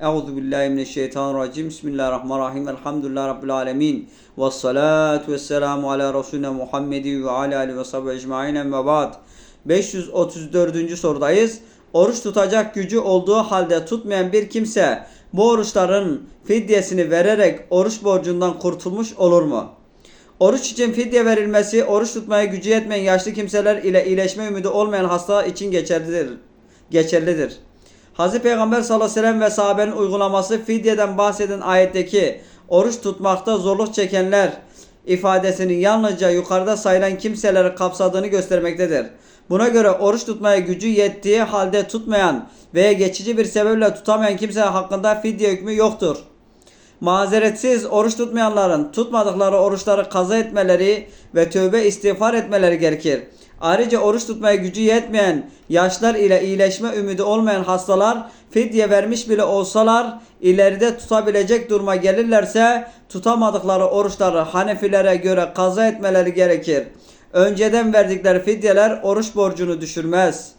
Euzu billahi mineşşeytanirracim. Bismillahirrahmanirrahim. Elhamdülillahi rabbil alamin. Ves salatu vesselamu ala resulina Muhammedin ve ala alihi ve sahbihi ecmaîn. Amma ba'd. 534. sorudayız. Oruç tutacak gücü olduğu halde tutmayan bir kimse bu oruçların fidyesini vererek oruç borcundan kurtulmuş olur mu? Oruç için fidye verilmesi, oruç tutmaya gücü yetmeyen yaşlı kimseler ile iyileşme ümidi olmayan hasta için geçerlidir. geçerlidir. Hz. Peygamber sallallahu aleyhi ve sellem ve sahabenin uygulaması fidyeden bahseden ayetteki oruç tutmakta zorluk çekenler ifadesinin yalnızca yukarıda sayılan kimseleri kapsadığını göstermektedir. Buna göre oruç tutmaya gücü yettiği halde tutmayan veya geçici bir sebeple tutamayan kimseler hakkında fidye hükmü yoktur. Mazeretsiz oruç tutmayanların tutmadıkları oruçları kaza etmeleri ve tövbe istiğfar etmeleri gerekir. Ayrıca oruç tutmaya gücü yetmeyen, yaşlar ile iyileşme ümidi olmayan hastalar fidye vermiş bile olsalar ileride tutabilecek duruma gelirlerse tutamadıkları oruçları Hanefilere göre kaza etmeleri gerekir. Önceden verdikleri fidyeler oruç borcunu düşürmez.